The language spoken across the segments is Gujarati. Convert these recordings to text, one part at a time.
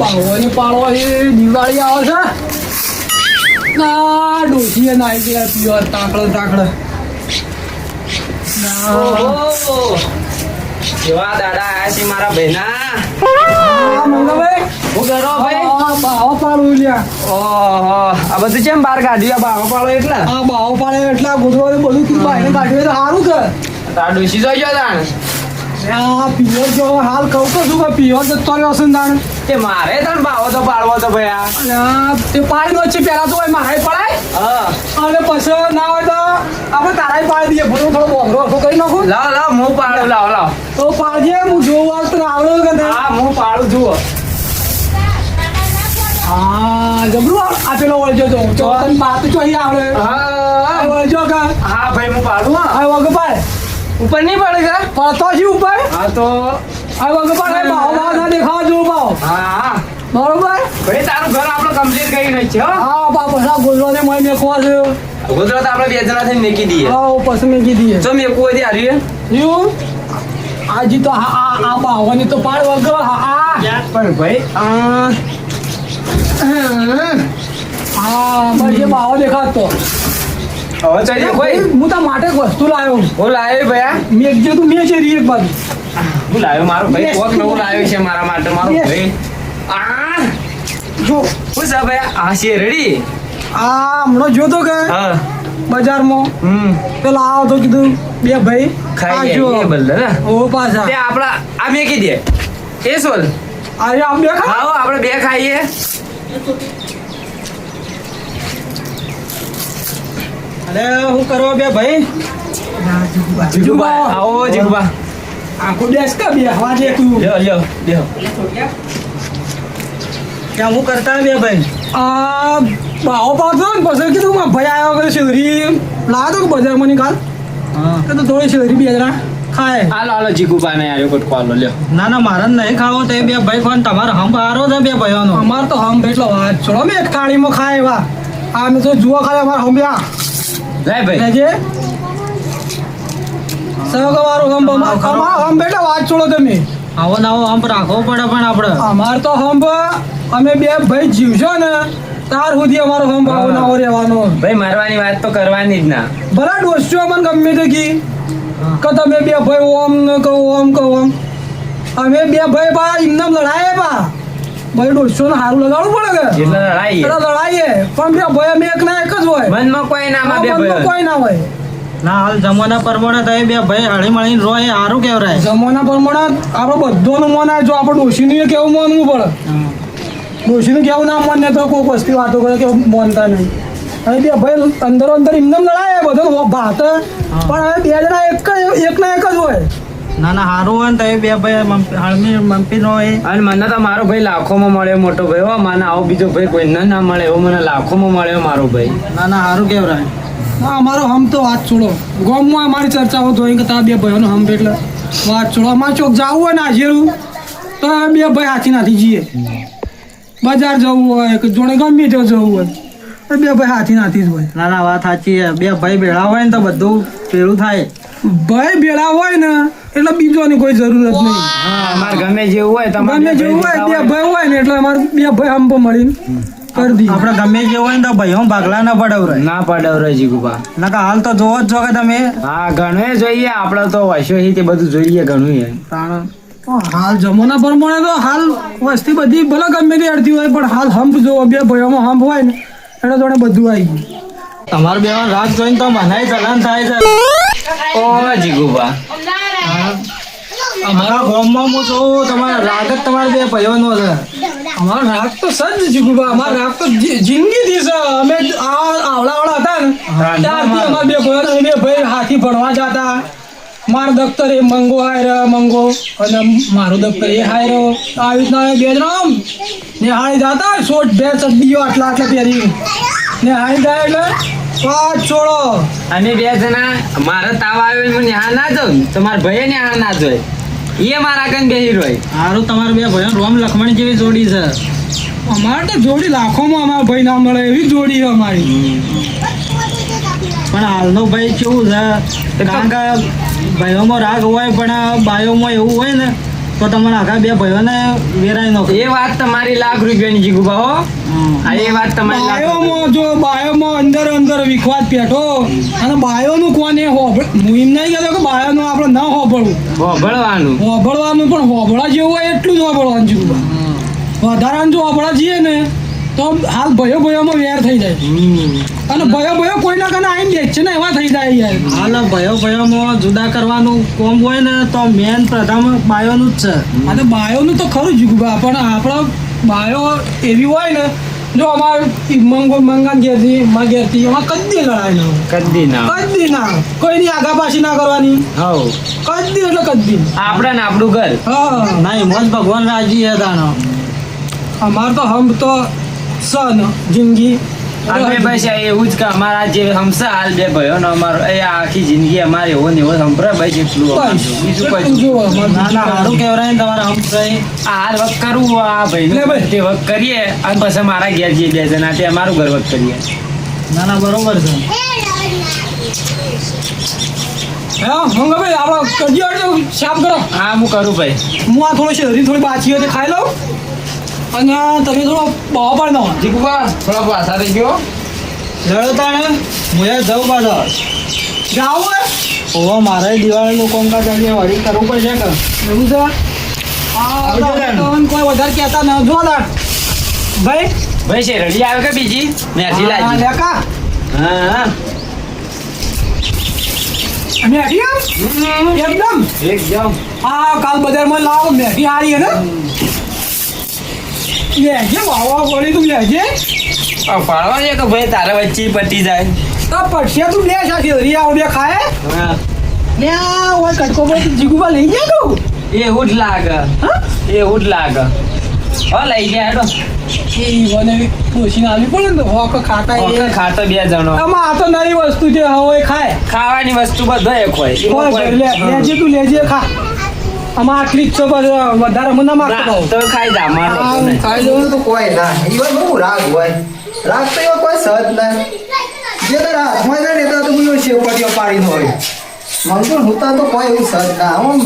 બાવોને પાડવા એ દિવાળી આવે છે. ના ડોસીએ નાઈ ગયા પ્યોર તાકડ તાકડ કેવા દાડા આયા છે મારા ભાઈના આ હું કરો ભાઈ? બાવો પાડવું લ્યા. ઓહો. આ બધું કેમ બહાર કાઢ્યું? બાવો પાડો એટલે? આ બાવો પાડે એટલા ગોધવાનું બધું તું કાઢ્યું તો સારું છે. તાર ડોસી જોઈ ગયો તાણ? આ પિયર જો હાલ કહું તો શું કે પિયર જતો રહ્યો છે તાણ? તે મારે તાણ ભાવો તો પાડવો તો આ. તે પાડી દો છે પહેલા તો મારે પડાય. હા. અને પછી ના હોય તો આપણે તારાય પાડી દઈએ. ભલો થોડો બોંધરો હરખો કરી નાખું. લાવ લાવ હું પાડું લાવ લાવ. તો પાડજે હું જોઉં આજ તને આવડે કે હા હું પાડું જુઓ. હા જબરું આ પેલો વળજો તો. તને બાત તો અહીં આવડે. હા. વળજો કે? હા ભાઈ હું પાડું હા. આ વગ પાડ ઉપર નહીં પડે કે? પડતો છે ઉપર? હા તો આ વગ પાડ આ ભાવ ભાવ ના દેખાવા જો ભાવ. હા. બરોબર? ભાઈ તારું ઘર આપણે કમ્પ્લીટ કરી નાખ છે હો. હા બા પછી ગોલવાને મય મેકો છે. ગુજરાત આપણે બે જણા થઈને મેકી દઈએ. હા પછી મેકી દઈએ. જો મેકવું હોય ત્યારે યુ આજી તો હા આ આ બાવાની તો પાડ વગર હા આ પણ ભાઈ આ હા બસ એ બાવો દેખાતો. હવે ભાઈ હું તા માટે એક વસ્તુ લાવ્યો હું લાવ્યો ભયા મેં જે તું મેં છે એક બાજુ. હું લાવ્યો મારો ભાઈ? કોક નવું લાવ્યો છે મારા માટે મારો. ભાઈ. આ? જો. હું છે ભાઈ? આ શેરડી આ હમણાં જોતો કે? હા. બજારમાં. હમ. પેલા આવો તો કીધું બે ભાઈ ખાઈ જો. બદલે ને ઓ પાછા. તે આપડા આ મેકી દે એ સોલ. અરે આમ ખાઓ આપણે બે ખાઈએ. અરે હું કરો બે ભાઈ? જીગુબા આવો જીગુબા આખો બેસ કે બે? હવા દે તું. લ્યો લ્યો લ્યો. ક્યાં હું કરતા બે ભાઈ? આ બાવો પાડતો ને પછી કીધું માં ભાઈ આવ્યો કરે શેરી લાવ્યો તો બજારમાં ની કાલ તો થોડી શેરી બે જણા ખાય. હાલો હાલો જીગુભાઈ ને આવ્યો કોટ કોલ લ્યો. ના ના મારે નહીં ખાવો તે બે ભાઈ કોણ તમારો હમ હારો છે બે ભાઈઓનો? અમાર તો હમ એટલો વાત છોડો મેં એક થાળીમાં ખાય એવા. આ મેં તો જુઓ ખાય અમાર હમ્યા લે ભાઈ. લેજે સહગવારો હમ અમાર અમાર હમ બેટા વાત છોડો તમે. આવો નાવો હમ રાખવો પડે પણ આપણે અમાર તો હમ અમે બે ભાઈ જીવશો ને તાર સુધી અમારો હમ આવો નાવો રહેવાનો. ભાઈ મારવાની વાત તો કરવાની જ ના. ભલા ડોસ્યો અમને ગમે તે કી. કે તમે બે ભાઈ ઓમ ને કહો ઓમ કહો ઓમ. અમે બે ભાઈ બા એમને લડાય બા. ભાઈ ડોસ્યો ને સારું લગાડવું પડે કે? એટલે લડાઈએ. એટલે લડાઈએ. પણ બે ભાઈ અમે એક ના એક જ હોય. મનમાં કોઈ ના માં બે આ બંને કોઈ ના હોય. ના હાલ જમવાના પ્રમાણે તો બે ભાઈ હળી મળીને રો એ સારું કેવરાય જમાના પ્રમાણે આપણે બધોનું મન આવે જો આપણે ડોશીનું કેવું માનવું પડે. ડોશીનું કેવું ના માને તો કોઈ વસ્તી વાતો કરે કે માનતા નહીં. હવે બે ભાઈ અંદર અંદર એમને લડાય બધો ભાત પણ હવે બે જણા એક એક ના એક જ હોય. ના ના સારું હોય ને તો એ બે ભાઈ મમ- હળમી મમ્પી નો હોય. અને મને તો મારો ભાઈ લાખોમાં મળ્યો મોટો ભાઈ હો. મને આવો બીજો ભાઈ કોઈ ના ના મળે એવો મને લાખોમાં મળ્યો મારો ભાઈ. ના ના સારું કેવરાય હા અમારો હમ તો વાત છોડો. ગામમાં અમારી ચર્ચાઓ જોઈ કે તા બે ભાઈઓનો હમ એટલે વાત છોડો. અમારે ચોક જવું હોય ને હાજેરું તો બે ભાઈ હાથી નાથી જઈએ. બજાર જવું હોય કે જોડે ગમે તે જવું હોય. બે ભાઈ હાથી નાથી જ હોય. ના ના વાત સાચી બે ભાઈ ભેળા હોય ને તો બધું પેલું થાય. ભાઈ ભેળા હોય ને એટલે બીજવાની કોઈ જરૂરત નહીં. હા અમારે ગમે જેવું હોય તમારે ગમે જેવું હોય બે ભાઈ હોય ને એટલે અમારે બે ભાઈ આમ પણ મળીને કરી દઈએ. આપણે ગમે જે હોય ને તો ભાઈઓ ભાગલા ના પડાવરે ના પડાવરે જીગુબા. ના કે હાલ તો જોવો જ છો કે તમે. હા ઘણું જોઈએ આપણે તો વૈશ્વ તે બધું જોઈએ ઘણું હાલ જમાના પ્રમાણે તો હાલ વસ્તી બધી ભલે ગમે તે અડધી હોય પણ હાલ હંપ જો બે ભાઈઓમાં હંપ હોય ને એટલે જોડે બધું આવી ગયું. તમારે બે રાત જોઈને તો મનાય ચલન થાય છે. ઓ જીગુબા. અમારા ગામમાં હું જોઉં તમારા રાગ જ તમારા બે ભાઈઓનો છે. અમારો રાગ તો સજ જીગુબા અમારો રાગ તો જિંદગીથી છે. અમે આ આવડાવાળા હતા ને ત્યારથી અમારા બે ભાઈઓ બે ભાઈ હાથી ભણવા જતા. મારો દફતર એ મંગો હાયરો મંગો. અને મારું દફતર એ હાયરો આવી રીતના બે જણા આમ નિહાળી જતા. શોટ બે ચડ્ડીઓ આટલા આટલા પહેરી નિહાળી જાય એટલે પાંચ છોડો. અમે બે જણા મારે તાવ આવ્યો હું ન્યા ના જાઉં તો મારા ભાઈ ન્યા ના જોય એ મારા કન બેહી રોય સારું તમારા બે ભાઈઓ રોમ લખમણ જેવી જોડી છે. અમારે તો જોડી લાખોમાં અમારા ભાઈ ના મળે એવી જોડી છે અમારી. પણ હાલનો ભાઈ કેવું છે? કારણ કે ભાઈઓમાં રાગ હોય પણ બાયોમાં એવું હોય ને તો તમારા આખા બે ભાઈઓને વેરાઈ નો એ વાત તમારી લાખ રૂપિયાની જીગુ હો. આ એ વાત તમારી લાખ બાયોમાં જો બાયોમાં અંદર અંદર વિખવાદ પેઠો. અને બાયોનું કોને હોભળ? હું એમ નહીં કહેતો કે બાયોનું આપણે ન હોભળવું. હોભળવાનું. હોભળવાનું પણ હોભળા જેવું હોય એટલું જ હોભળવાનું જીગુ વધારાનું જો હોભળા જઈએ ને તો હાલ ભયો ભયોમાં વેર થઈ જાય. અને ભયો ભયો કોઈના કને આવીને બેચ છે ને એવા થઈ જાય યાર. હાલ ભયો ભયોમાં જુદા કરવાનું કોમ હોય ને તો મેન પ્રથમ બાયોનું જ છે. અને બાયોનું તો ખરું જ પણ આપણો બાયો એવી હોય ને જો અમાર મંગો મંગાન ઘેરથી માં ઘેરથી એમાં કદી લડાય ના કદી ના કદી ના કોઈની આગા પાછી ના કરવાની. હાઉ કદી એટલે કદી. આપણે ને આપણું ઘર. હા. ના એમ જ ભગવાન રાજી હે દાનો અમાર તો હમ તો સન જિંદગી. અમે બસ આ એવું જ કે અમારા જે હમસા હાલ બે ભાઈઓ ને અમારો એ આખી જિંદગી અમારે એવો ને એવો બસ. એટલું અમારું. બીજું કઈ સારું કહેવાય ને તમારા હમ આ હાલ વક કરવું આ ભાઈ. તે વક કરીએ અને પછી મારા ઘેર જઈએ બે જણા તે અમારું ઘર વક કરીએ. ના ના બરોબર છે. હા મંગાભાઈ આપણે કદી અડજો શાપ કરો. હા હું કરું ભાઈ. હું આ થોડું શેરી થોડી બાચી હોય ખાઈ લઉં. અને તમે થોડો બહુ પણ નો થોડા પાછા થઈ ગયો. લડો તાણે એ જવું પાછો. જાઓ હે ઓહો મારે દિવાળીનું કોમકાજ આજે વળી કરવું પડશે કે? એવું છે? કોઈ વધારે કહેતા ન જો ભાઈ? ભાઈ શેરડી આવે કે બીજી? મેથી લાજી લેકા હા. આમ એકદમ? એકદમ. હા કાલ બજારમાં લાવો. મેથી હારી હે ને? લેજે વાવા વળી તું લેજે. આ પાડવા છે કે ભાઈ તારા વચ્ચે પટી જાય. તો પડશે તું લે સાથી હરી આવ બે ખાય. લે ઓય કટકો પર જીગુબા લઈ જા તું. એવું જ લાગે. એવું જ લાગે. હો લઈ ગયા હેડો. મને ડોશીને આવી પડે ને હોક ખાતા ખાતો બે જણો. આમાં આ તો નવી વસ્તુ છે હવે ખાય. ખાવાની વસ્તુ બધો એક હોય. લેજે તું લેજે ખા. આમાં આટલી જ વધારે મને ભાવ તો ખાઈ જા મારો. ખાઈ જવાનું તો કોઈ ના. ઈવન બહુ રાગ હોય. રાગ તો એવો કોઈ સહજ ના. જે તારા હાથમાં જાય ને તો તું બધું શેવપટીઓ પાડીને હોય. તો હોતા તો કોઈ એવું સહજ ના. આમ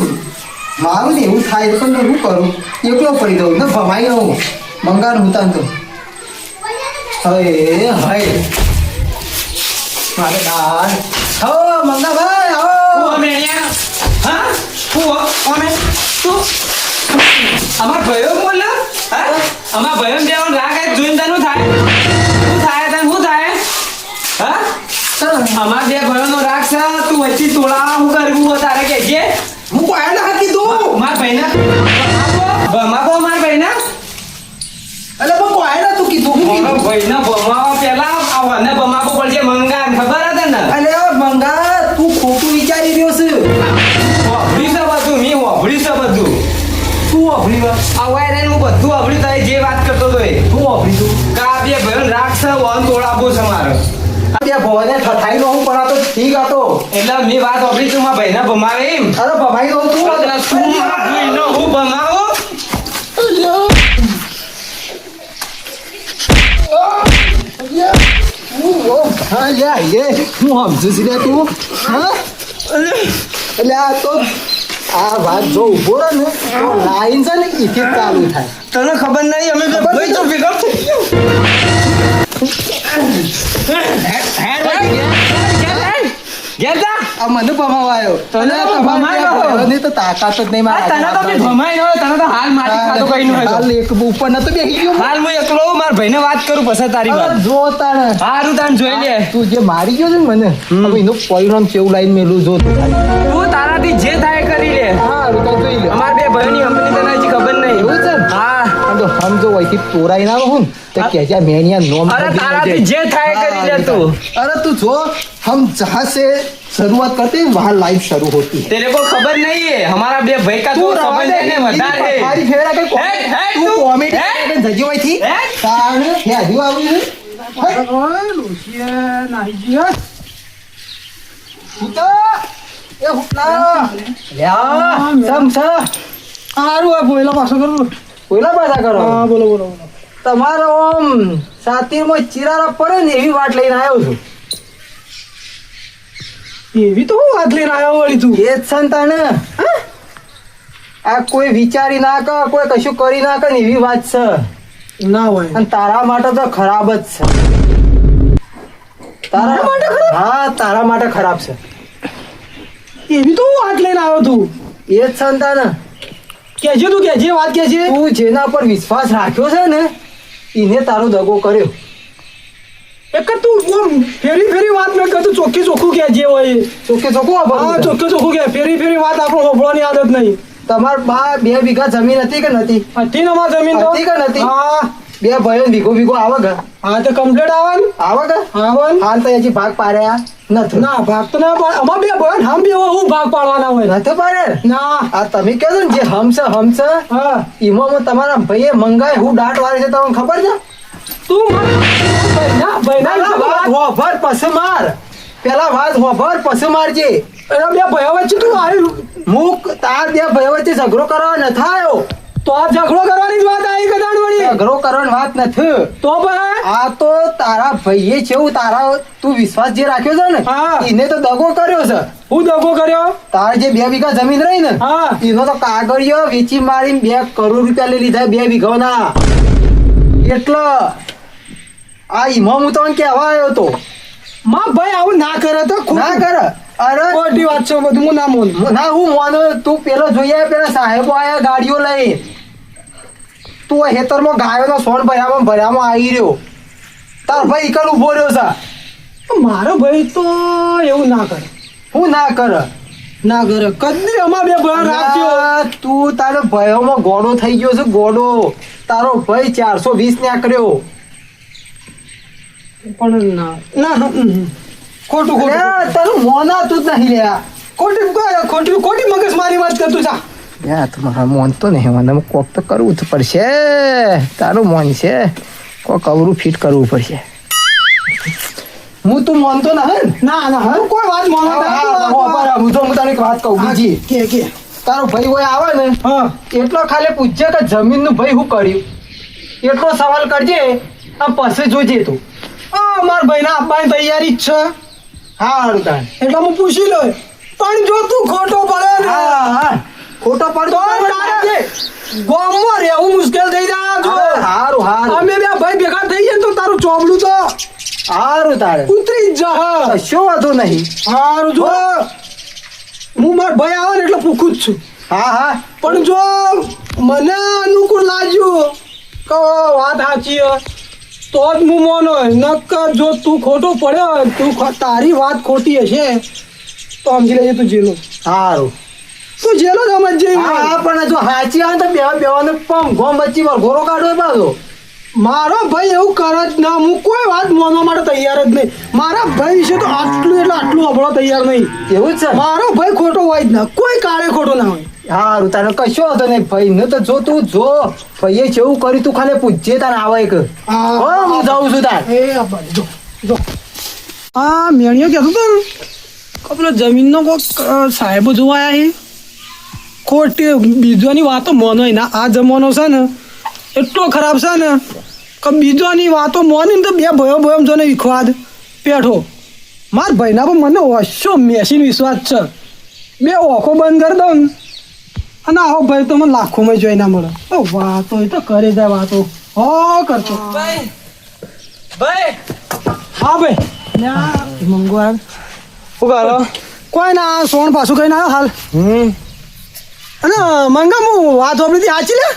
મારું ને એવું થાય તો શું કરું? એકલો પડી દઉં ને ભમાઈ રહું. મંગાર હોતા તો. હવે હાય મારે દાન. હો ઓ, આવો મેણિયા. હા? અમે? તું? અમાર ભાઈઓ બોલ? હા? અમાર બેવાનું રાગ આય જોઈને તને થાય? શું થાય તને શું થાય? હા? અમાર બે ભાઈઓનો રાગ છે તું વચ્ચે તોળા હું કરવું તારે કહેજે હું કોઈ ના કીધું માર ભાઈના ભમાકો માર ભાઈના એટલે પણ કોઈ ના તું કીધું ભાઈને ભમાવા પહેલા આ વને ભમાવવો પડશે મંગાન ખબર શું વાપરી વાત? આ વાયરન હું બધું વાપરી તારી જે વાત કરતો હતો એ. શું વાપરી તું? કા ભયન છે વન તોડાબો છે મારો. ત્યાં ભવને ઠઠાઈ નો હું પણ તો ઠીક હતો. એટલે મેં વાત વાપરી છું મારા ભાઈને ભમાવે એમ. અરે ભમાઈ દઉં તું શું ભાઈનો હું ભમાવો? હા યા હું સમજુ છું તું. હા? એટલે આ તો આ વાત જો ઊભો રહે ને તો લાઈન છે ને ઇથી ચાલુ થાય. તને ખબર નહીં? અમે ભાઈ તો ભેગા થઈ આ મને ભમાવાયો. તને તો ભમાયો. ને તો તાકાત જ નહીં મારા તને તો ભમાઈ ન તને તો હાલ મારી ખાધો કઈ ન હાલ એક ઉપર નતો બેહી ગયો. હાલ હું એકલો માર ભાઈને વાત કરું પછી તારી વાત. જો તાણે. હારું તાન જોઈ લે. તું જે મારી ગયો છે ને મને હવે એનું પરિણામ કેવું લાઈન મેલું જો તું તારાથી જે થાય કરી લે હારું તો જોઈ લે અમાર બે ભાઈની કંપની તને હજી ખબર નહીં એવું છે ને? હા આ તો સમજો વહીથી તોરાઈ ના રહું ને તો કે છે મેનિયા નોમ અરે કરી તારાથી લેજે. જે થાય એ કરી લે તું अरे तू जो हम जहाँ से शुरुआत करते हैं वहाँ लाइफ शुरू होती है तेरे को खबर नहीं है हमारा बे भाई का तो रवा संबंध दे, है વધારે એની है પથારી ફેરા કે કોમે- હેડ, હેડ, તું તું. comedy હેડ. કરીને જજી હોયથી. હેડ. તાણે હે હજુ આવ્યું છે? હેડ. હુતા. એ હુતા. લ્યા, સમ સ. સારું આ ભોયલા પાછો કરું કોયલા પાછા કરો હા બોલો બોલો બોલો તમારો આમ સાતીરમાં ચિરારા પડે ને એવી વાટ લઈને આવ્યો છું એવી તો હું વાત લઈને આવ્યો વળી તું એ જ સંતાને આ કોઈ વિચારી ના કર કોઈ કશું કરી ના કર ને એવી વાત છે ના હોય અને તારા માટે તો ખરાબ જ છે તારા માટે હા તારા માટે ખરાબ છે એવી તો હું વાત લઈને આવ્યો તું એ જ સંતાન. કેજે તું કેજે વાત કેજે તું જેના પર વિશ્વાસ રાખ્યો છે ને એને તારો દગો કર્યો. એક તું ફેરી ફેરી વાત ન કરતો ચોખ્ખી ચોખ્ખું કેજે હોય. ચોખ્ખે ચોખ્ખું હા ચોખ્ખું ચોખ્ખું કે ફેરી ફેરી વાત આપણો હોભવાની આદત નહીં. તમાર બા બે વીઘા જમીન હતી કે નથી? હતી ને અમારી જમીન હતી કે નથી? હા. બે ભાઈઓ ભીગો ભીગો આવે કે હા તો કમ્પ્લીટ આવે ને. આવે કે આવે હાલ તો હજી ભાગ પાડ્યા. નથી. ના ભાગ તો ના પાડ. અમાર બે ભાઈ હમ બે હું ભાગ પાડવાના હોય. નથી પાડે? ના. આ તમે કહો ને જે હમસે હમસે હા. એમાં તમારા ભાઈએ મંગાય હું દાટ વાળે છે તમને ખબર છે? તું મારા ભાઈના વિશે વાત હોભર પછી માર. પેલા વાત હોભર પછી મારજે. એના બે ભાઈઓ વચ્ચે તું આવ્યું મુક તાર બે ભાઈઓ વચ્ચે ઝઘડો કરવા ન થાયો. તો આ ઝઘડો કરવાની જ વાત ઝઘડો કરવાની વાત નથી. તો પણ આ તો તારા ભાઈએ છે હું તારા તું વિશ્વાસ જે રાખ્યો છે ને એને તો દગો કર્યો છે. હું દગો કર્યો? તાર જે બે વીઘા જમીન રહી ને એનો તો કાગળિયો વેચી મારીને બે કરોડ રૂપિયા લઈ લીધા બે વીઘાના એટલે આ ઈમામ હું તમને કહેવા આવ્યો તો માં ભાઈ આવું ના કરે તો. ના કરે? અરે ખોટી વાત છે બધું હું ના મોન. ના હું મોનો. તું પેલો જોઈએ પેલા સાહેબો આયા ગાડીઓ લઈ તું હેતરમાં ગાયોનો સોન ભર્યામાં ભર્યામાં આવી રહ્યો. તાર ભાઈ એકલ ઊભો રહ્યો છે. મારો ભાઈ તો એવું ના કરે. હું ના કર. ના કરે. કદી અમાર બે ભાઈ રાખજો. તું તારો ભયોમાં ગોડો થઈ ગયો છે ગોડો. તારો ભાઈ ચારસો વીસ ને કર્યો પણ ના. ખોટું ખોટું તારું મોના તું જ નહીં લે. ખોટી ખોટી ખોટી મગજ મારી વાત કરતું જા. યા તમારા મોન તો નહીં મને કોક તો કરવું જ પડશે તારું મોન છે કોક અવરું ફિટ કરવું પડશે હું તું મોનતો ના ના ના હું કોઈ વાત મોનો હા, તો હું તને એક વાત કહું બીજી કે કે તારો ભાઈ હોય આવે ને હા એટલો ખાલી પૂછજે કે જમીનનું ભાઈ હું કર્યું એટલો સવાલ કરજે આ પછી જોજે તું મારા ભાઈ ના આપવાની તૈયારી જ છે હા એટલે હું પૂછી લો પણ જો તું ખોટો પડે ને હા હા ખોટો પડતો તારે રહેવું મુશ્કેલ થઈ જાય જો. હારું હારું અમે બે ભાઈ ભેગા થઈ જાય તો તારું ચોબલું તો. હારું તારે. ઉતરી જ કશો વાંધો નહીં? હારું જો. હું. માર ભાઈ આવે ને એટલે પૂછું જ છું. હા હા. પણ જો મને અનુકૂળ લાગ્યું. કે વાત સાચી તો જ હું મોનો નકર જો તું ખોટો પડ્યો તું તારી વાત ખોટી હશે તો સમજી લેજે તું જેલો હારું. તું જેલો જ સમજજે હા હા, પણ જો હાચી આવે તો બેવા બેવાનો પમ ગોમ બચી વાર ઘોરો કાઢો પાછો. મારો ભાઈ એવું કરે જ ના હું કોઈ વાત માનવા માટે તૈયાર જ નહીં. મારા ભાઈ વિશે તો આટલું એટલે આટલું અભળો તૈયાર નહીં. એવું જ છે? મારો ભાઈ ખોટો હોય જ ના કોઈ કાળે ખોટો ના હોય. હારું તારે કશો હતો નહીં. ભાઈ ને તો જો તું જો. ભાઈએ જેવું કર્યું તું ખાલી પૂછજે તારે આવે એક. હો હું જાઉં છું તાર. એ જો જો. આ મેણીઓ કહેતો તો ને પેલો જમીનનો કોઈક સાહેબો જોવા આવ્યા છે. ખોટી બીજોની વાતો મોનો ના. આ જમાનો છે ને એટલો ખરાબ છે ને કે બીજોની વાતો મોની તો બે ભયો ભયો જો ને વિખવાદ. પેઠો માર ભાઈના પણ મને ઓછો મેસીન વિશ્વાસ છે. બે ઓખો બંધ કરી દઉં ને અને આવો ભાઈ તો મને લાખોમાં જોઈ ના મળે. તો વાતો એ તો કરે જાય વાતો. હો કરતો. ભાઈ હા ભાઈ. શું કરો કોઈ ના સોણ પાછું કઈ ના હાલ. હમ. અને મંગા હું વાત વાપરી હતી સાચી લે?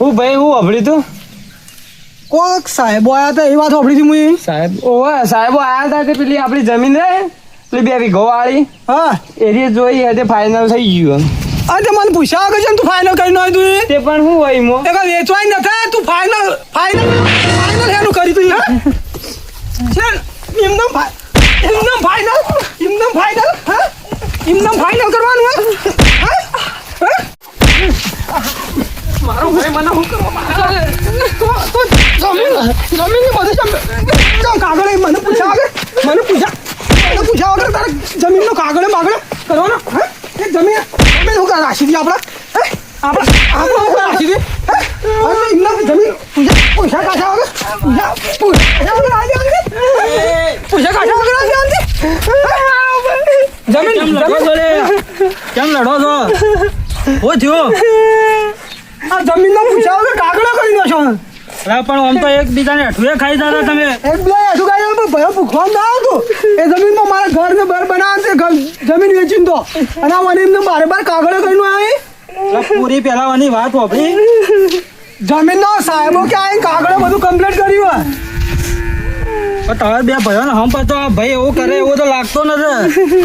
હું ભાઈ હું હોપડી તું. કોક સાહેબો આયા હતા એ વાત વાપરી હતી મુઈ સાહેબ ઓવા સાહેબો આયા હતા તે પેલી આપણી જમીન રે? પેલી બે વીઘો વાળી. હા. એરિયા જોઈ હતી ફાઇનલ થઈ ગયું અરે તે મને પૂછ્યા કે છે તું ફાઇનલ કરી નાખ્યું તું તે પણ શું હોય મો. એ કઈ વેચવાય ન થાય તું ફાઇનલ ફાઇનલ ફાઇનલ એનું કરી તું હા? છે એમનો એમનેમ ફાઇનલ એમનો ફાઇનલ હા? એમનો ફાઇનલ કરવાનું હા? હે? હે? મારો ભાઈ મને શું કરવા માંગે? તો તો જમીન જમીનની બધે જમ- કાગળ એ મને પૂછ્યા આગળ મને પૂછ્યા મને પૂછ્યા વગર તારે જમીનનો કાગળ માગળ કરવાનો હે? એ જમીન જમીન શું કર? રાખી દી આપણા હે? આપણા આપણા શું રાખી દી હે? એમના જમીન પૂછ્યા પૂછ્યા વગર આજે આજે પૂછ્યા કાઢ્યા વગર આજે આજે જમીન. કેમ લડો છો? ઓ થયો આ જમીનનો પૂછાવ કે કાગળો કરી દો છો અરે પણ આમ તો એકબીજાને અઠવે ખાઈ જતા તમે. એક બે ખાઈ પણ ભયો ભૂખવા ના આવતો. એ જમીનમાં મારા ઘર ને બર બનાવે છે જમીન વેચીને તો. અને આ મને એમને બારે બાર કાગળો કરીને આવી. પૂરી પહેલાવાની વાત વાપરી જમીનનો સાહેબો કે આ કાગળો બધું કમ્પ્લીટ કર્યું પણ તમારે બે ભયો ને હમ પછી ભાઈ એવું કરે એવું તો લાગતો નથી.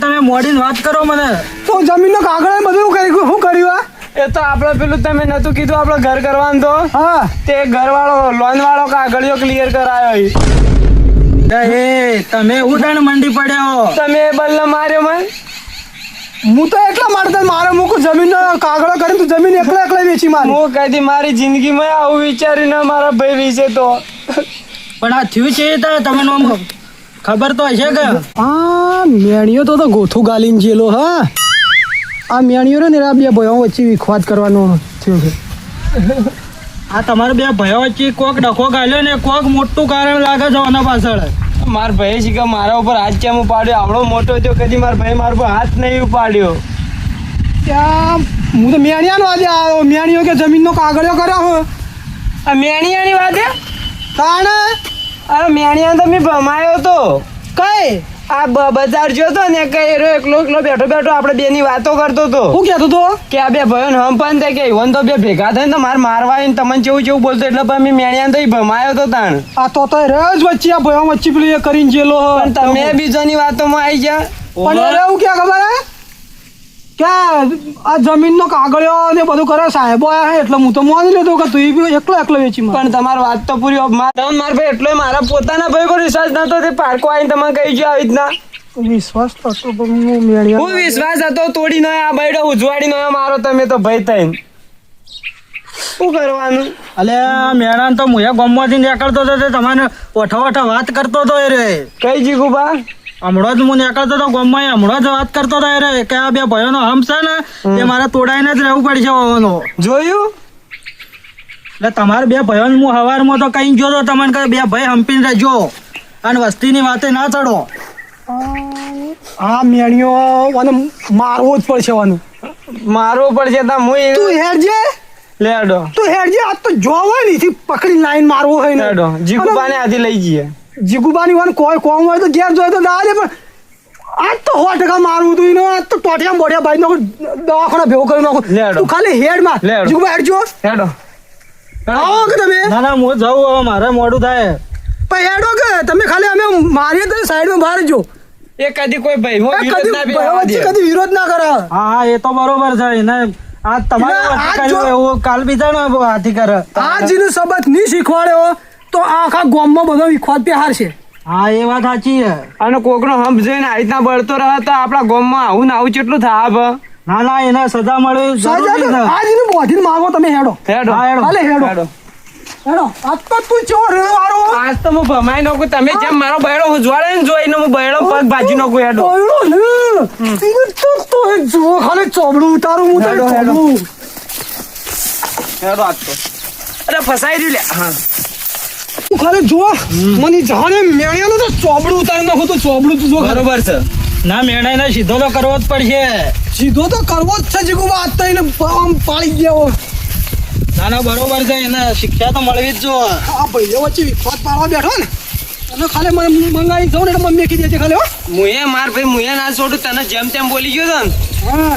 તમે મોડીને વાત કરો મને. તો જમીનનો કાગળો ને બધું કર્યું શું કર્યું આ? એ તો આપણે પેલું તમે નતું કીધું આપણે ઘર કરવાનું તો. હા. તે ઘરવાળો લોન વાળો કાગળિયો ક્લિયર કરાયો એ તમે ઉડાણ મંડી પડ્યો તમે બલ્લા માર્યો મને? હું તો એટલા માટે મારે મૂકું જમીનનો કાગળો કરીને તું જમીન એકલા એકલા વેચી મારી. હું કદી મારી જિંદગીમાં આવું વિચારીને મારા ભાઈ વિશે તો. પણ આ થયું છે તો આમ ખબર તો હશે કે? આ મેણિયો તો તો ગોથું ગાલીને જેલો હા? આ મેણીઓ ને આ બે ભાઈઓ વચ્ચે વિખવાદ કરવાનો થયો છે. આ તમારા બે ભાઈઓ વચ્ચે કોક ડખો ગાલ્યો ને કોક મોટું કારણ લાગે છે આના પાછળ. મારા ભાઈ છે કે મારા ઉપર હાથ કેમ ઉપાડ્યો? આવડો મોટો થયો કદી મારા ભાઈ મારા પર હાથ નહીં ઉપાડ્યો. ત્યાં હું તો મેણિયાનો આજે આવ્યો. મેણીઓ કે જમીનનો કાગળિયો કર્યો હો. આ મેણિયાની વાત તાણે? અરે મેણિયા તો મેં ભમાયો તો કઈ? આ બજાર જો તો ને કે એરો એકલો એકલો બેઠો બેઠો આપણે બેની વાતો કરતો તો હું કહેતો તો કે આ બે ભયો હમ પણ થાય કે ઈવન તો બે ભેગા થઈને તો માર મારવા આવીને તમને જેવું જેવું બોલતો એટલે પણ મેં મેણિયા તો ભમાયો તો તાણ. આ તો તો રોજ વચ્ચે આ ભયો વચ્ચે પેલું એ કરીને જેલો. પણ તમે બીજાની વાતોમાં આવી ગયા. પણ એવું ક્યાં ખબર હે? કે આ જમીનનો કાગળિયો ને બધું કરે સાહેબો આયા હે એટલે હું તો માની લેતો કે તું બી એકલો એકલો વેચી પણ તમારી વાત તો પૂરી તમે મારા ભાઈ એટલો મારા પોતાના ભાઈ પર વિશ્વાસ નતો તે પારકો આવીને તમે કહી ગયો આવી રીતના. વિશ્વાસ તો હતો પણ હું મેળ્યા હું વિશ્વાસ હતો તોડી નો આ બૈડો ઉજવાડી નો મારો તમે તો ભાઈ થઈને. શું કરવાનું? અલે આ તો તો મુએ ગમમાંથી નીકળતો હતો તે તમારે ઓઠા ઓઠો વાત કરતો હતો એ રે. કઈ જીગુબા હમણાં જ હું નીકળતો હતો ગમમાં હમણાં જ વાત કરતો હતો રે કે આ બે ભાઈઓનો હમ છે ને એ મારે તોડાઈને જ રહેવું પડશે હોવાનો જોયું? એટલે તમારે બે ભાઈઓને હું હવારમાં તો કઈ જોતો તમને કહે બે ભાઈ હંપીને રહેજો અને વસ્તીની વાતે ના ચડો. આ મેણીઓ અને મારવો જ પડશે વાનું મારવું પડશે તા હું તું હેરજે લેડો તું હેરજે આ તો જોવા નહીં પકડી લાઈન મારવો હોય ને. લેડો જીકુબાને આથી લઈ જઈએ. જીગુબાની વાન કોઈ કોમ હોય તો ઘેર જોઈએ તો દા દે પણ આજ તો સો ટકા મારું તું એનો આજ તો ટોટિયા બોટિયા ભાઈ નાખું દવાખાના ભેગો કરી નાખું તું ખાલી હેડ માર લેડો. જીગુબા હેડ જો હેડો. આવો કે તમે? ના ના હું જાઉં હવે મારે મોડું થાય. પણ હેડો કે તમે ખાલી અમે મારીએ તો સાઈડમાં બહાર જ એ કદી કોઈ ભાઈ કદી કદી વિરોધ ના કરે હા હા એ તો બરોબર છે એને આ તમારે એવું કાલ બીજા નો હાથી કરે. આ જીનો શબ્દ નહીં શીખવાડ્યો તો આખા ગામમાં બધો વિખવાદ બિહાર છે. હા એ વાત સાચી છે. અને કોકનો હંપ જોઈને આ રીતના બળતો રહે તો આપણા ગામમાં આવું ને આવું કેટલું થાય ભ? ના ના એને સજા મળે જરૂરી છે. આ માગો તમે હેડો. હેડો. હા, હેડો. હેડો. હેડો. હેડો. આ તો તું ચો રે વારો. આજ તો હું ભમાઈ નોકું તમે જેમ મારો બૈડો ઉજવાડે ને જોઈને હું બૈડો પગ ભાજી નોકું હેડો. ને તો તો એ જો ખાલી ચોબડું ઉતારું હું હેડો, તો હેડો. હેડો આજ તો. અરે ફસાઈ રહ્યું લે. હા. ખાલી જો મને જાણે મેણિયાનું તો ચોબડું ઉતારી નાખો તો ચોબડું તું જો. બરોબર છે. ના મેળા એને સીધો તો કરવો જ પડશે. સીધો તો કરવો જ છે જીગુ વાત તો એને આમ પાડી ગયો. ના ના બરોબર છે. એને શિક્ષા તો મળવી જ જો. આ ભાઈઓ વચ્ચે વિખવાદ પાડવા બેઠો ને અને ખાલી મને મંગાવી જાઉં ને મમ્મી કીધી હતી ખાલી હો. મુએ માર ભાઈ મુએ ના છોડું તને જેમ તેમ બોલી ગયો તને ને. હા.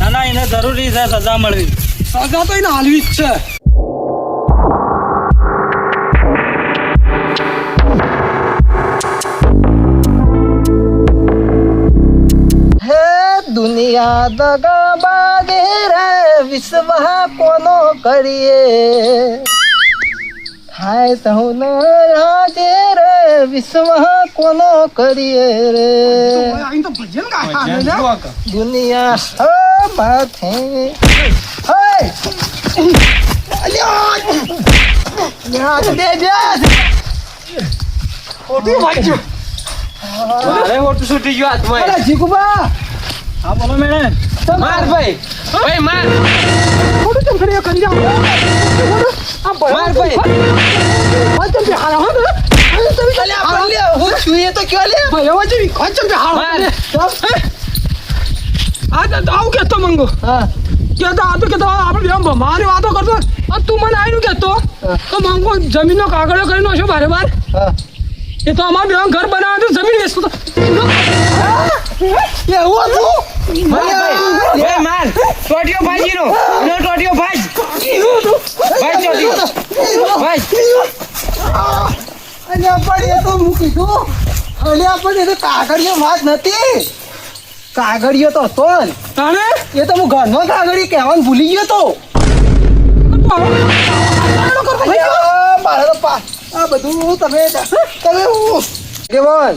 ના ના એને જરૂરી છે સજા મળવી. સજા તો એને હાલવી જ છે. દુનિયા દગાબાજે રે વિશ્વ કોનો કરીએ? થાય તો ન રાજે રે વિશ્વ કોનો કરીએ રે? દુનિયા હો માથે. અરે હોટું છૂટી ગયો હાથમાં. જીગુબા! હા બોલો મેડમ. માર ભાઈ. ભાઈ માર. ખોટું ચમ કરી કરી જાવ આ માર ભાઈ. ભાઈ ચમ હાલ હો તમે અલ્યા પણ લે હું છું એ તો કયો લે ભાઈ હવે જેવી. ખોટ ચમ હાલ માર. આ તો આવું કહેતો મંગો. હા. કહેતો આ તો કહેતો આપણે બે ભમાવાની વાતો કરતો. આ તું મને આવ્યું કહેતો. તો મંગો જમીનનો કાગળો કરી નાખ્યો બારે બાર હા. એ તો અમાર બે ઘર બનાવે તો જમીન વેચતો તો. એવું એ માર ટોટિયો ભાજીનો. ટોટિયો ભાજ. ભાજ ટોટિયો ભાજ અને આપણે એ તો મૂકી દો અલ્યા પણ એ તો કાગળિયો વાત નથી. કાગળિયો તો હતો તાણે? એ તો હું ઘરનો કાગળી કહેવાનું ભૂલી ગયો તો. અલ્યા, મારે તો પા- આ બધું તમે તમે હું- કેવલ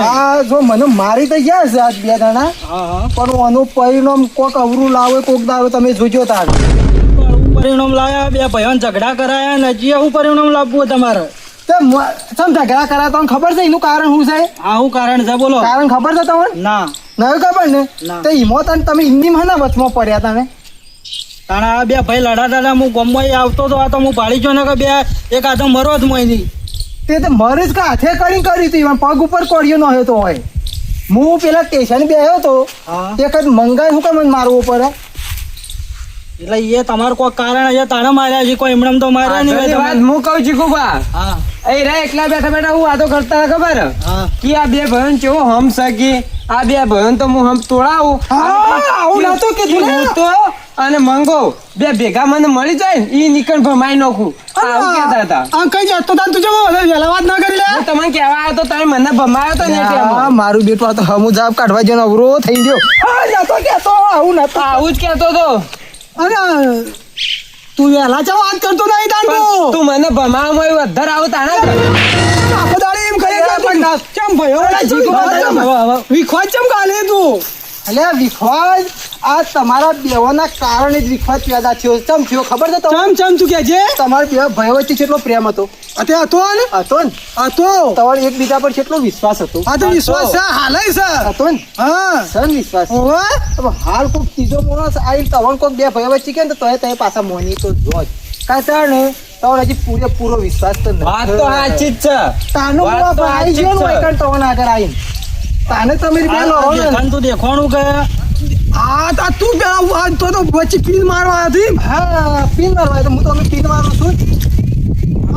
આ જો મને મારી તો ગયા છે આજ બે જણા હા હા. પણ આનું પરિણામ કોક અવરું લાવે કોક દાવે તમે જોજો તાર. પરિણામ લાયા બે ભાઈઓને ઝઘડા કરાયા ને હજી પરિણામ લાવવું તમારે. તમ ઝઘડા કરા તમને ખબર છે એનું કારણ શું છે? આવું કારણ છે બોલો. કારણ ખબર છે તમને? ના. નવી ખબર ને. તો ઈમો તને તમે એમની મને વચમાં પડ્યા તમે તાણા આ બે ભાઈ લડા દાદા હું ગમમાં આવતો તો આ તો હું પાડી જો ને કે બે એક આધો મરો જ મોયની તે તો મરે જ હાથે કરી કરી હતી પગ ઉપર કોળિયો ન હતો હોય. હું પેલા સ્ટેશન બે આવ્યો તો એક જ મંગાય શું મને મારવું પડે? એટલે એ તમારું કોઈ કારણ છે તાણે માર્યા છે કોઈ એમણે તો માર્યા નહીં વાત હું કહું છું કુબા. એ રે એકલા બેઠા બેઠા હું વાતો કરતા ખબર? કે આ બે ભાઈઓ કેવો હમ શકી? આ બે ભાઈઓ તો હું હમ તોડાવું. હા, આવું નહોતું કે. હું તો અને મંગો બે ભેગા મને મળી જાય ને ઈ નીકળ ભમાઈ નાખું. આવું કહેતા હતા. આ કઈ જતો તાન તું જમો વેલા વાત ના કરી લે? તમને કહેવા આવ્યો તો તમે મને ભમાયો તો ને હા મારું બેટું તો હમું જાબ કાઢવા જેનો અવરો થઈ ગયો. હા નતો કેતો આવું નતો આવું જ કહેતો તો. અરે તું વેલા ચા વાત કરતો નહીં તાન તું? તું મને ભમાવામાં એવું વધર આવ તાણા. આપો દાડે એમ કરે પણ ચમ ભયો જીગો, ચમ ગાલે તું? એટલે વિખવાદ આ તમારા બેવાના કારણે જ વિખવાદ પેદા થયો. ચમ થયો? ખબર છે ચમ ચમ કે છે? તમારા બે ભાઈ વચ્ચે કેટલો પ્રેમ હતો? અતે હતો ને? હતો ને? હતો. તમારો એકબીજા પર કેટલો વિશ્વાસ હતો? આ તો વિશ્વાસ છે હાલે છે. હતો ને? હા. સન વિશ્વાસ? હવે. હાલ કોઈક ત્રીજો માણસ આવી તવણ કોઈક બે ભાઈ વચ્ચે કે ને તો તોય તોય પાછા મોની તો જો જ કાં ને તવણ હજી પૂરેપૂરો વિશ્વાસ તો નથી. વાત તો સાચી જ છે. તાનું આવી ગયો ને. વૈકણ તવણ આગળ આવીને? તાને તમે પેલો. તો દેખાણું કે આ તા તું પેલા તો તો વચ્ચે પીન મારવા હતી. હા પીન મારવા તો હું તો પીન મારું છું.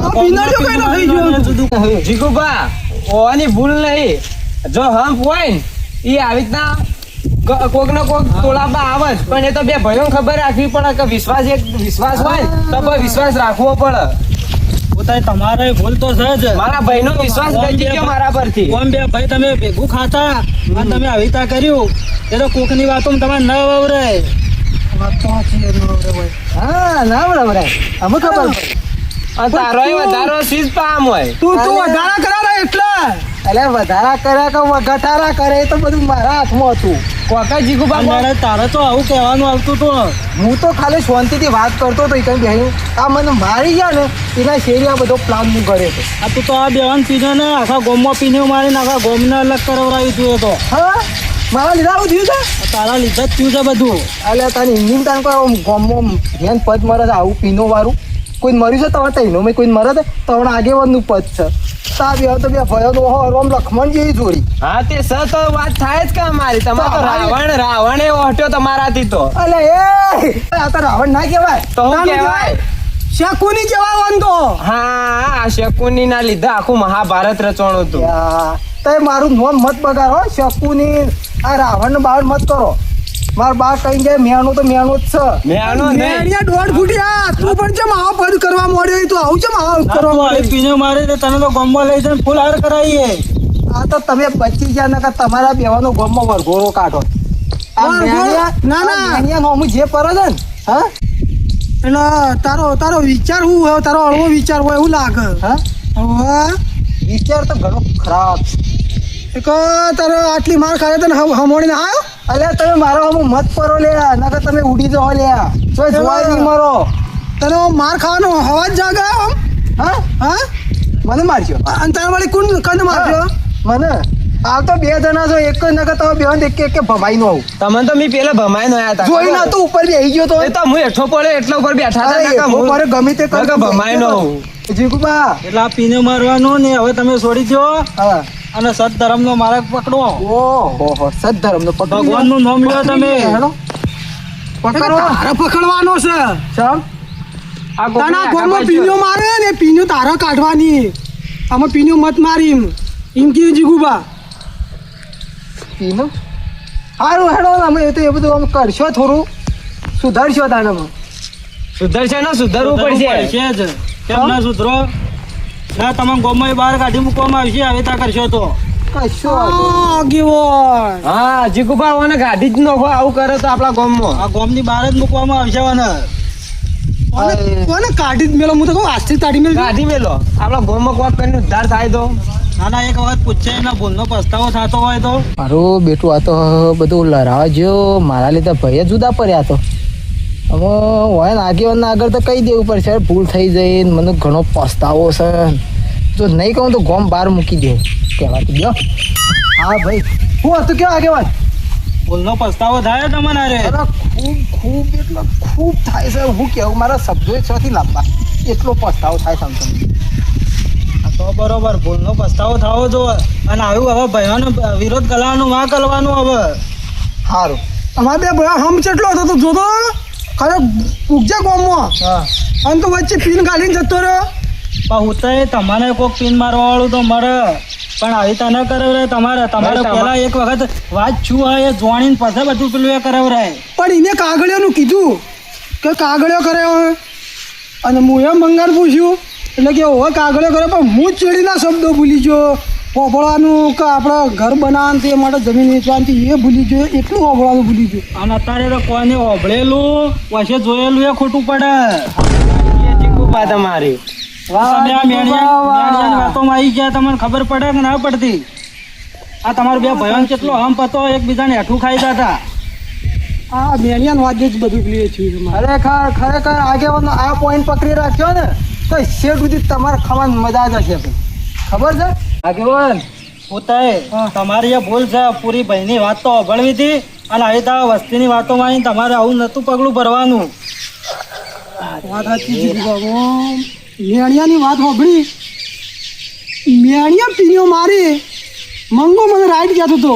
આ પીનાડીઓ કઈ થઈ ગયો જીગુબા ઓની ભૂલ નહીં. જો હમ હોય ને ઈ આવી રીતના કોક ને કોક તોલાબા આવે પણ એ તો બે ભાઈઓ ખબર રાખવી પડે કે વિશ્વાસ એક વિશ્વાસ હોય તો વિશ્વાસ રાખવો પડે. પોતાએ તમારે ભૂલ તો સહજ જ. મારા ભાઈનો વિશ્વાસ બેસી ગયો મારા પરથી. કોમ બે ભાઈ તમે ભેગું ખાતા? અને તમે આવીતા કર્યું. એ તો કોકની વાતો તમારે ન વવરે. હા ના બરાબર અમે ખબર તારો વધારો સીજ પામ હોય. તું તું વધારા કરાવે એટલે. એટલે વધારા કર્યા કે ઘટારા કરે એ તો બધું મારા હાથમાં હતું. કોકા જીગુબા મારે તારે તો આવું કહેવાનું આવતું હતું હું તો ખાલી શાંતિથી વાત કરતો હતો કઈ બેહી આ મને મારી ગયા ને એના શેરી આ બધો પ્લાન હું કર્યો હતો આ તું તો આ બેવાન પીને ને આખા ગોમમાં પીને મારીને આખા ગોમને અલગ કરાવડાવી તું એ તો. હા મારા લીધા આવું થયું છે? તારા લીધા જ થયું છે બધું. એટલે તારી ઇન્જિન તાન કોઈ ગોમમાં ધ્યાન પદ મરે આવું પીનો વાળું કોઈ મર્યું છે તમારે તઈનો મેં કોઈ મરે તો તમારા આગેવાનનું પદ છે. તા બે તો બે ભયો નો રોમ લખમણ જેવી જોડી. હા તે સ તો વાત થાય જ કે અમારી તમારે તો રાવણ રાવણ એવો તમારાથી તો. અલે એ! આ તો રાવણ ના કહેવાય. તો હું કહેવાય? શકુની જેવા વાંધો હા શકુની ના લીધે આખું મહાભારત રચવાનું હતું. તય મારું નોમ મત બગાડો શકુની આ રાવણ બાવણ મત કરો. માર બા કઈ જાય મેણું તો મેણું જ છે. મેં આનો નહીં મેણિયા દોઢ ફૂટ્યા તું પણ ચમ આ પદ કરવા મોડ્યો તો આવું ચમ આવું આ કરવા મોડ્યો પીને મારે તો તને તો ગોમમાં લઈ જઈને ફૂલ હાર કરાવીએ. આ તો તમે બચી ગયા નકર તમારા બેવાનો ગોમમાં વરઘોડો કાઢો. ના, ના. મેણિયા નોમું જે પર છે ને હા? એટલે તારો તારો વિચાર શું હોય? તારો હળવો વિચાર હોય એવું લાગે. હા? હવે? વિચાર તો ઘણો ખરાબ છે. એક તારો આટલી માર ખાય તને હમ- હમોડીને આવ્યો અલ્યા તમે મારો હમ મત પરો લ્યા નકર તમે ઉડી જાઓ લ્યા તો જોવાય નહીં મરો. તને માર ખાવાનો અવાજ જાગે આમ? હા? હા? મને મારજો. અને તારા વાળી કોણ કંદ મારજો. મને? આ તો બે જણા છો એક જ નકર તમે બેન એક એક ભમાઈ નો આવું. તમને તો મેં પેલા ભમાઈ નો આયા હતા જોઈ ના તો ઉપર બેહી ગયો તો. એ તો હું હેઠો પડે એટલા ઉપર બેઠા હતા નકર હું- મારે ગમે તે કર ભમાઈ નો આવું. જીગુબા. એટલે આ પીને મારવાનું ને હવે તમે છોડી દો હા. અને સદધર્મનો માર્ગ પકડો ઓહો નો પકડો ભગવાનનું નામ લ્યો તમે. પકડો. તારે પકડવાનો છે. તને પીન્યો મારે ને પીન્યો તારે કાઢવાની. પીન્યો મત મારી એમ. એમ કે જીગુબા. પીનું સારું હેડો ને અમે એ તો એ બધું કરશો થોડું. સુધારશો તાનામાં સુધરશે ને? સુધરવું પડશે. કેમ ના સુધરો? ના તમામ ગોમાં બહાર કાઢી મૂકવામાં આવશે આવી તા કરશો તો. કશો વાંધો નહીં. આગેવાન. હા જીગુબા ઓને ગાડી જ નોખો આવું કરે તો આપણા ગામમાં. આ ગોમની બહાર જ મૂકવામાં આવશે અને અરે, કાઢી જ મેલો? હું તો કહું આજથી કાઢી મેલ ગાડી મેલો. આપણા ગામમાં કોક કરીને ઉદ્ધાર થાય તો. નાના એક વખત પૂછે એના ભૂલનો પસ્તાવો થતો હોય તો. મારું બેટું આ તો બધું લડાવા જેવો મારા લીધે ભય જુદા પડ્યા તો. હવે હોય આગેવાન આગળ તો કહી દેવું પડશે. ભૂલ થઈ જઈને મને ઘણો પસ્તાવો છે. જો નહીં કહું તો ગોમ બહાર મૂકી દે. કહેવાતું ગયો હા ભાઈ. હું હતું કેવું આગેવાન? ભૂલનો પસ્તાવો થાય તમને અરે ખૂબ ખૂબ એટલો ખૂબ થાય છે. હું કેવું મારા શબ્દો છથી લાંબા. એટલો પસ્તાવો થાય સમજો તો. બરોબર ભૂલનો પસ્તાવો થવો જોઈએ. અને આવ્યું હવે ભયોનો વિરોધ કરવાનું માં કરવાનું હવે. સારું અમારે બે ભયા હમ ચેટલો હતો તો જોતો? ખરે ઉગજે ગોમમાં. હા. અને તો વચ્ચે પીન ગાલીને જતો રહ્યો? પણ હું તો તમારે કોક પીન મારવા વાળું તો મરે. પણ આવી તો ન કરાવરાય તમારે. તમારે પહેલા પેલા એક વખત વાત છું હોય એ જોણીને પછી બધું પેલું એ કરાવરાય. પણ એને કાગળિયાનું કીધું કે કાગળિયો કર્યો હોય અને હું એમ મંગાર પૂછ્યું એટલે કે હવે કાગળિયો કર્યો પણ હું ચેડીના શબ્દો ભૂલી ગયો. પોપડવાનું કે આપણે ઘર બનાવવાનું તે માટે જમીન વેચવાની એ ભૂલી જોઈએ એટલું પોપડવાનું ભૂલી ગયો. અને અત્યારે તો કોઈને ઓભળેલું પછી જોયેલું એ ખોટું પડે. એ જીગુબા તમારી. વાતોમાં આવી ગયા તમને ખબર પડે કે ના પડતી? આ તમારું બે ભયન કેટલો હમ પતો એકબીજાને હેઠું ખાઈ જતા. આ મેણિયાન વાદ્ય જ બધું થયું છે ખરેખર ખરેખર આગેવાનો આ પોઈન્ટ પકડી રાખ્યો ને તો શેઠ સુધી તમારે ખાવાની મજા જ હશે. ખબર છે? આગેવાન પોતાએ તમારી એ ભૂલ છે પૂરી ભાઈની વાત તો અભળવી હતી અને આવી તા વસ્તીની વાતોમાં આવીને તમારે આવું નતું પગલું ભરવાનું. વાત સાચી મેણિયાની વાત હોભળી. મેણિયા પીણીઓ મારી. મંગો મને રાઈટ કહેતો હતો.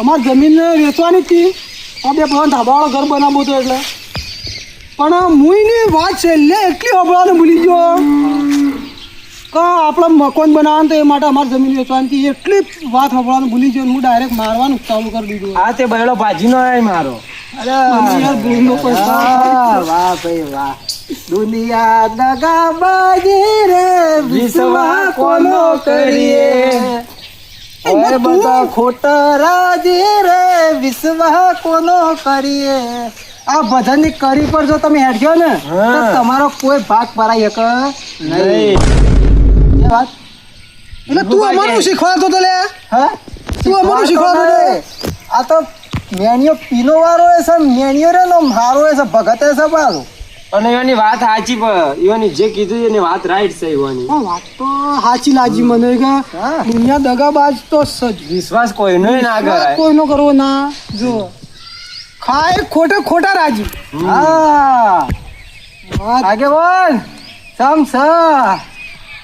અમારે જમીન વેચવાની હતી. આ બે ભવન ધાબાવાળો ઘર બનાવવું હતું એટલે. પણ મુઈની વાત છે એટલે એટલી હોભળાને ભૂલી ગયો. કે આપણે મકાન બનાવવાનું તો એ માટે અમારી જમીન વેચવાની એટલી વાત સાંભળવાનું ભૂલી ગયો હું ડાયરેક્ટ મારવાનું ચાલુ કરી દીધું. આ તે બહેલો ભાજીનો આય મારો. વાહ ભાઈ વાહ. દુનિયા દગાબાજી રે વિશ્વા કોનો કરીએ? ઓય બધા ખોટા રાજી રે વિશ્વા કોનો કરીએ? આ બધાની કરી પર જો તમે હેઠ્યો ને તો તમારો કોઈ ભાગ ભરાય શકે નહીં. વાત એટલે તું અમારું શીખવાડતો તો લે હા તું અમારું શીખવાડતો નહીં. આ તો મેણિયો પીનો વાળો છે મેણિયો રે નો મારો છે ભગત છે પાછો અને એની વાત સાચી પણ એની જે કીધું એની વાત રાઈટ છે એવાની વાત તો સાચી લાગી મને કે દુનિયા દગાબાજ તો વિશ્વાસ કોઈનો ના કરાય. કોઈનો કરવો ના? જો. ખાય ખોટે ખોટા રાજી. હા. વાત આગેવાન સમ સ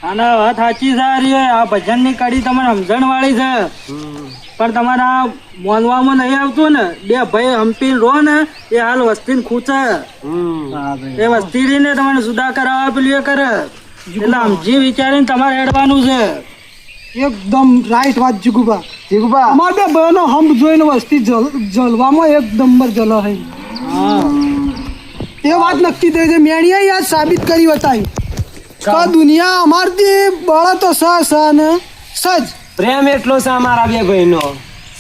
અને વાત સાચી સારી આ ભજન ભજનની કડી તમારે સમજણ વાળી છે. પણ તમારે મોનવામાં નહીં આવતું ને બે ભાઈ હંપીને રહો ને એ હાલ વસ્તીને ખૂચે. એ વસ્તી રહીને તમારે સુધા કરાવવા પેલું એ કરે. એટલે સમજી વિચારીને તમારે હેડવાનું છે. એકદમ રાઈટ વાત જીગુબા જીગુબા અમારે બહેનો હંપ જોઈને વસ્તી જલવામાં એક નંબર જલ હે. હા. એ વાત નક્કી થઈ છે. મેણીએ યાદ સાબિત કરી બતાવી. કે દુનિયા અમારથી બળ તો સ ને સજ પ્રેમ એટલો છે અમારા બે ભાઈનો.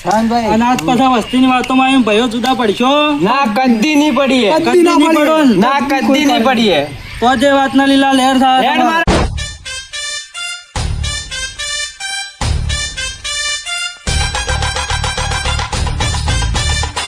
શાનભાઈ અને આજ પાછા વસ્તીની વાતોમાં એમ ભાઈઓ જુદા પડશો. ના કદી નહીં પડીએ. કદી ના કદી નહીં પડે. ના. કદી નહીં પડીએ. તો જે વાતના લીલા લહેર થાય